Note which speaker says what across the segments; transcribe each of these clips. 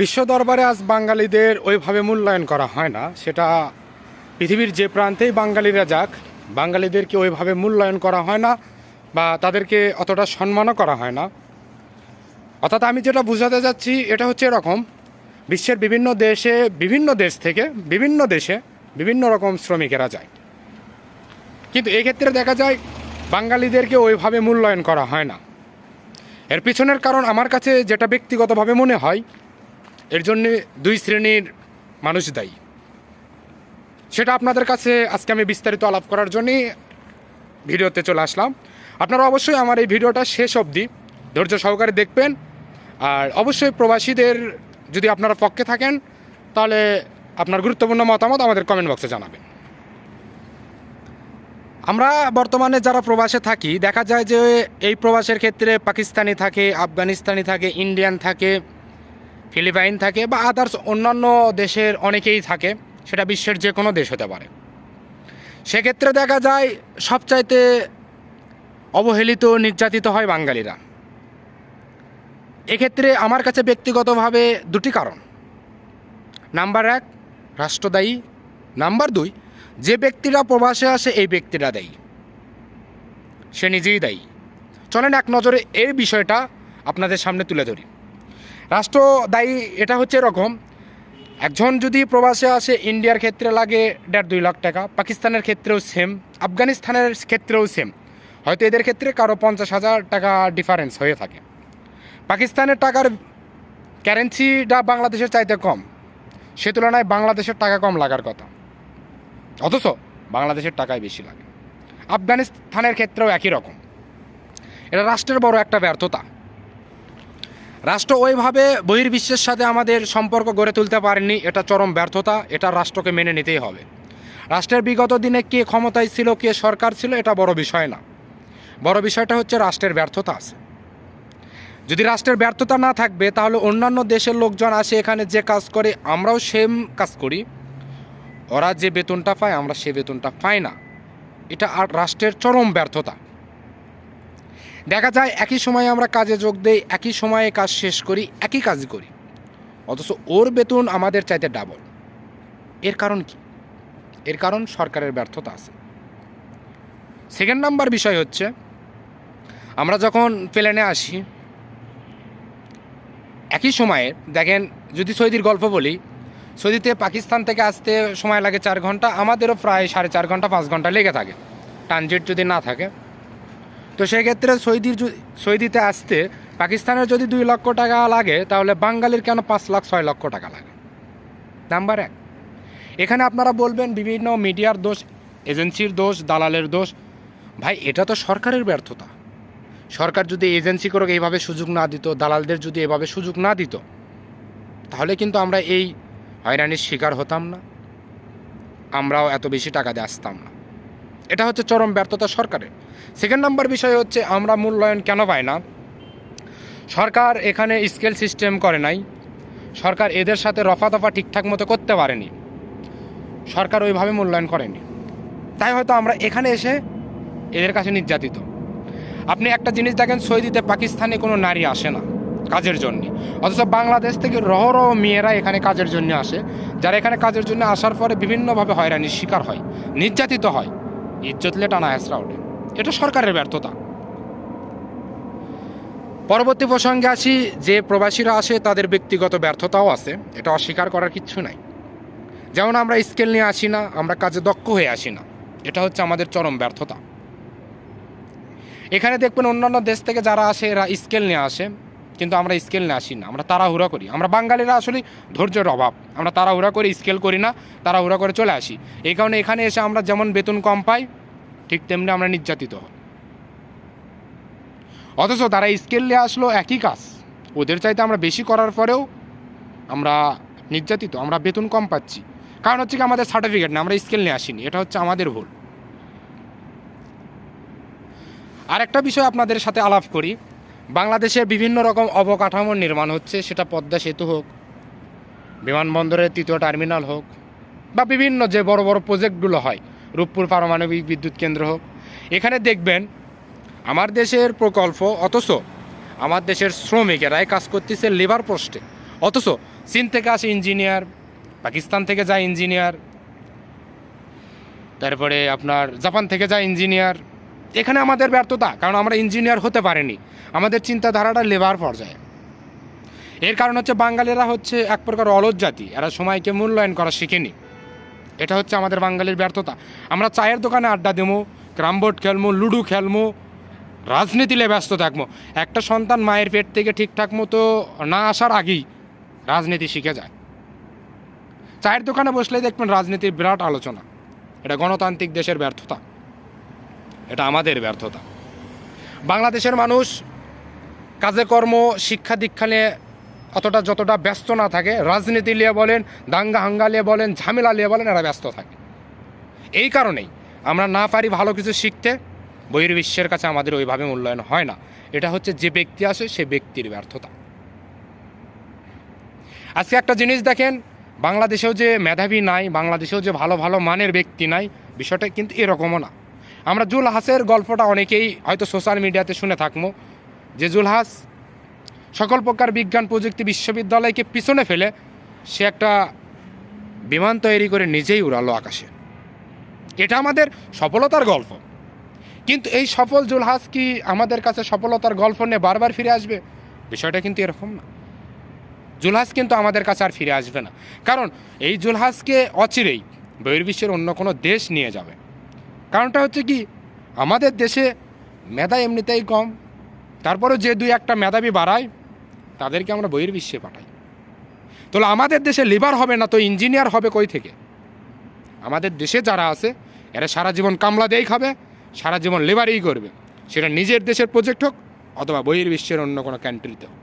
Speaker 1: বিশ্ব দরবারে আজ বাঙালিদের ওইভাবে মূল্যায়ন করা হয় না। সেটা পৃথিবীর যে প্রান্তেই বাঙালিরা যাক, বাঙালিদেরকে ওইভাবে মূল্যায়ন করা হয় না বা তাদেরকে অতটা সম্মানও করা হয় না। অর্থাৎ আমি যেটা বোঝাতে যাচ্ছি, এটা হচ্ছে এরকম, বিশ্বের বিভিন্ন দেশে, বিভিন্ন দেশ থেকে, বিভিন্ন দেশে বিভিন্ন রকম শ্রমিকেরা যায়। কিন্তু এক্ষেত্রে দেখা যায়, বাঙালিদেরকে ওইভাবে মূল্যায়ন করা হয় না। এর পিছনের কারণ আমার কাছে যেটা ব্যক্তিগতভাবে মনে হয় এর জন্য দুই শ্রেণির মানুষ দায়ী। সেটা আপনাদের কাছে আজকে আমি বিস্তারিত আলাপ করার জন্যই ভিডিওতে চলে আসলাম। আপনারা অবশ্যই আমার এই ভিডিওটা শেষ অবধি ধৈর্য সহকারে দেখবেন। আর অবশ্যই প্রবাসীদের যদি আপনারা পক্ষে থাকেন, তাহলে আপনার গুরুত্বপূর্ণ মতামত আমাদের কমেন্ট বক্সে জানাবেন। আমরা বর্তমানে যারা প্রবাসে থাকি, দেখা যায় যে এই প্রবাসের ক্ষেত্রে পাকিস্তানি থাকে, আফগানিস্তানি থাকে, ইন্ডিয়ান থাকে ফিলিপাইন থাকে বা আদার্স অন্যান্য দেশের অনেকেই থাকে, সেটা বিশ্বের যে কোনো দেশ হতে পারে। সেক্ষেত্রে দেখা যায় সবচাইতে অবহেলিত নির্যাতিত হয় বাঙালিরা। এক্ষেত্রে আমার কাছে ব্যক্তিগতভাবে দুটি কারণ। নাম্বার এক, রাষ্ট্রদায়ী। নাম্বার দুই, যে ব্যক্তিরা প্রবাসে আসে, এই ব্যক্তিরা দায়ী। সে নিজেই দায়ী। চলেন এক নজরে এর বিষয়টা আপনাদের সামনে তুলে ধরি। রাষ্ট্র দায়ী, এটা হচ্ছে এরকম। একজন যদি প্রবাসে আসে, ইন্ডিয়ার ক্ষেত্রে লাগে দেড় দুই লাখ টাকা, পাকিস্তানের ক্ষেত্রেও সেম আফগানিস্তানের ক্ষেত্রেও সেম হয়তো এদের ক্ষেত্রে কারও পঞ্চাশ হাজার টাকা ডিফারেন্স হয়ে থাকে। পাকিস্তানের টাকার কারেন্সিটা বাংলাদেশের চাইতে কম। সে তুলনায় বাংলাদেশের টাকা কম লাগার কথা। অথচ বাংলাদেশের টাকাই বেশি লাগে। আফগানিস্তানের ক্ষেত্রেও একই রকম। এটা রাষ্ট্রের বড় একটা ব্যর্থতা। রাষ্ট্র ওইভাবে বহির্বিশ্বের সাথে আমাদের সম্পর্ক গড়ে তুলতে পারেনি, এটা চরম ব্যর্থতা, এটা রাষ্ট্রকে মেনে নিতেই হবে। রাষ্ট্রের বিগত দিনে কে ক্ষমতায় ছিল, কে সরকার ছিল, এটা বড় বিষয় না। বড় বিষয়টা হচ্ছে রাষ্ট্রের ব্যর্থতা আছে। যদি রাষ্ট্রের ব্যর্থতা না থাকবে, তাহলে অন্যান্য দেশের লোকজন আসে এখানে যে কাজ করে, আমরাও সেম কাজ করি। ওরা যে বেতনটা পায়, আমরা সে বেতনটা পাই না। এটা আর রাষ্ট্রের চরম ব্যর্থতা। দেখা যায় একই সময়ে আমরা কাজে যোগ দেই, একই সময়ে কাজ শেষ করি, একই কাজ করি। অথচ ওর বেতন আমাদের চাইতে ডাবল এর কারণ কি? এর কারণ সরকারের ব্যর্থতা আছে। সেকেন্ড নাম্বার বিষয় হচ্ছে, আমরা যখন প্লেনে আসি, একই সময়ে, দেখেন, যদি সৌদির গল্প বলি, সৌদিতে পাকিস্তান থেকে আসতে সময় লাগে চার ঘণ্টা, আমাদেরও প্রায় সাড়ে চার ঘণ্টা, পাঁচ ঘণ্টা লেগে থাকে। ট্রানজিট যদি না থাকে। তো সেক্ষেত্রে সৌদির সৌদিতে আসতে পাকিস্তানের যদি দুই লক্ষ টাকা লাগে, তাহলে বাঙালির কেন পাঁচ লাখ, ছয় লক্ষ টাকা লাগে? নাম্বার এক। এখানে আপনারা বলবেন বিভিন্ন মিডিয়ার দোষ, এজেন্সির দোষ, দালালের দোষ। ভাই, এটা তো সরকারের ব্যর্থতা। সরকার যদি এজেন্সি করে এইভাবে সুযোগ না দিত, দালালদের যদি এভাবে সুযোগ না দিত, তাহলে কিন্তু আমরা এই হয়রানির শিকার হতাম না। আমরাও এত বেশি টাকা দিয়ে আসতাম না। এটা হচ্ছে চরম ব্যর্থতা সরকারের। সেকেন্ড নাম্বার বিষয় হচ্ছে, আমরা মূল্যায়ন কেন পাই না? সরকার এখানে স্কেল সিস্টেম করে নাই। সরকার এদের সাথে রফা দফা ঠিকঠাক মতো করতে পারেনি। সরকার ওইভাবে মূল্যায়ন করেনি। তাই হয়তো আমরা এখানে এসে এদের কাছে নির্যাতিত। আপনি একটা জিনিস দেখেন, সৌদিতে পাকিস্তানে কোনো নারী আসে না কাজের জন্য। অথচ বাংলাদেশ থেকে রহ রহ মেয়েরা এখানে কাজের জন্য আসে। যারা এখানে কাজের জন্য আসার পরে বিভিন্নভাবে হয়রানির শিকার হয়, নির্যাতিত হয়। ইজ্জতলে টানা হেসরা ওঠে। এটা সরকারের ব্যর্থতা। পরবর্তী প্রসঙ্গে আসি, যে প্রবাসীরা আসে তাদের ব্যক্তিগত ব্যর্থতাও আছে। এটা অস্বীকার করার কিচ্ছু নাই। যেমন আমরা স্কেল নিয়ে আসি না, আমরা কাজে দক্ষ হয়ে আসি না। এটা হচ্ছে আমাদের চরম ব্যর্থতা। এখানে দেখবেন অন্যান্য দেশ থেকে যারা আসে, এরা স্কেল নিয়ে আসে। কিন্তু আমরা স্কেল নিয়ে আসি না, আমরা তাড়াহুড়া করি। আমরা বাঙালিরা আসলে ধৈর্যের অভাব। আমরা তাড়াহুড়া করে স্কেল করি না, তাড়াহুড়া করে চলে আসি। এই কারণে এখানে এসে আমরা যেমন বেতন কম পাই ঠিক তেমনি আমরা নির্যাতিত হই। অথচ তারা স্কেল নিয়ে আসলো একই কাজ, ওদের চাইতে আমরা বেশি করার পরেও আমরা নির্যাতিত, আমরা বেতন কম পাচ্ছি। কারণ হচ্ছে কি আমাদের সার্টিফিকেট না, আমরা স্কেল নিয়ে আসিনি, এটা হচ্ছে আমাদের ভুল। আরেকটা বিষয় আপনাদের সাথে আলাপ করি। বাংলাদেশে বিভিন্ন রকম অবকাঠামোর নির্মাণ হচ্ছে, সেটা পদ্মা সেতু হোক, বিমানবন্দরের তৃতীয় টার্মিনাল হোক, বা বিভিন্ন যে বড় বড় প্রজেক্টগুলো হয় রূপপুর পারমাণবিক বিদ্যুৎ কেন্দ্র হোক। এখানে দেখবেন আমার দেশের প্রকল্প, অথচ আমার দেশের শ্রমিকেরাই কাজ করতেছে লেবার পোস্টে অথচ চীন থেকে আসে ইঞ্জিনিয়ার পাকিস্তান থেকে যায় ইঞ্জিনিয়ার তারপরে আপনার জাপান থেকে যায় ইঞ্জিনিয়ার এখানে আমাদের ব্যর্থতা, কারণ আমরা ইঞ্জিনিয়ার হতে পারিনি। আমাদের চিন্তাধারাটা লেবার পর্যায়ে। এর কারণ হচ্ছে বাঙালিরা হচ্ছে এক প্রকার অলস জাতি। এরা সময়কে মূল্যায়ন করা শিখেনি। এটা হচ্ছে আমাদের বাঙালির ব্যর্থতা। আমরা চায়ের দোকানে আড্ডা দেবো ক্রামবোর্ড খেলব, লুডো খেলব রাজনীতিলে ব্যস্ত থাকব। একটা সন্তান মায়ের পেট থেকে ঠিকঠাক মতো না আসার আগেই রাজনীতি শিখে যায়। চায়ের দোকানে বসলেই দেখবেন রাজনীতির বিরাট আলোচনা। এটা গণতান্ত্রিক দেশের ব্যর্থতা। এটা আমাদের ব্যর্থতা। বাংলাদেশের মানুষ কাজে কর্ম, শিক্ষা দীক্ষা নিয়ে অতটা যতটা ব্যস্ত না থাকে, রাজনীতি নিয়ে বলেন, দাঙ্গা হাঙ্গা নিয়ে বলেন, ঝামেলা নিয়ে বলেন, এরা ব্যস্ত থাকে। এই কারণেই আমরা না পারি ভালো কিছু শিখতে, বহির্বিশ্বের কাছে আমাদের ওইভাবে মূল্যায়ন হয় না। এটা হচ্ছে যে ব্যক্তি আসে, সে ব্যক্তির ব্যর্থতা। আজকে একটা জিনিস দেখেন, বাংলাদেশেও যে মেধাবী নাই, বাংলাদেশেও যে ভালো ভালো মানের ব্যক্তি নাই, বিষয়টা কিন্তু এরকমও না। আমরা জুলহাসের গল্পটা অনেকেই হয়তো সোশ্যাল মিডিয়াতে শুনে থাকব, যে জুলহাস সকল প্রকার বিজ্ঞান প্রযুক্তি বিশ্ববিদ্যালয়কে পিছনে ফেলে সে একটা বিমান তৈরি করে নিজেই উড়ালো আকাশে। এটা আমাদের সফলতার গল্প। কিন্তু এই সফল জুলহাস কি আমাদের কাছে সফলতার গল্প নিয়ে বারবার ফিরে আসবে? বিষয়টা কিন্তু এরকম না। জুলহাস কিন্তু আমাদের কাছে আর ফিরে আসবে না। কারণ এই জুলহাসকে অচিরেই বহির্বিশ্বের অন্য কোনো দেশ নিয়ে যাবে। কারণটা হচ্ছে কি, আমাদের দেশে মেধা এমনিতেই কম। তারপরেও যে দুই একটা মেধাবী বাড়ায় তাদেরকে আমরা বহির্বিশ্বে পাঠাই। তাহলে আমাদের দেশে লিভার হবে না, তো ইঞ্জিনিয়ার হবে কই থেকে? আমাদের দেশে যারা আছে, এরা সারা জীবন কামলা দিয়েই খাবে, সারা জীবন লেবারই করবে। সেটা নিজের দেশের প্রজেক্ট হোক অথবা বহির্বিশ্বের অন্য কোনো কান্ট্রিতে হোক।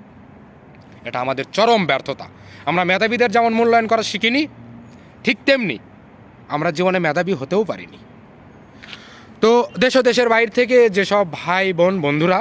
Speaker 1: এটা আমাদের চরম ব্যর্থতা। আমরা মেধাবীদের যেমন মূল্যায়ন করা শিখিনি, ঠিক তেমনি আমরা জীবনে মেধাবী হতেও পারিনি। তো দেশ দেশের বাইরে থেকে যেসব ভাই বোন বন্ধুরা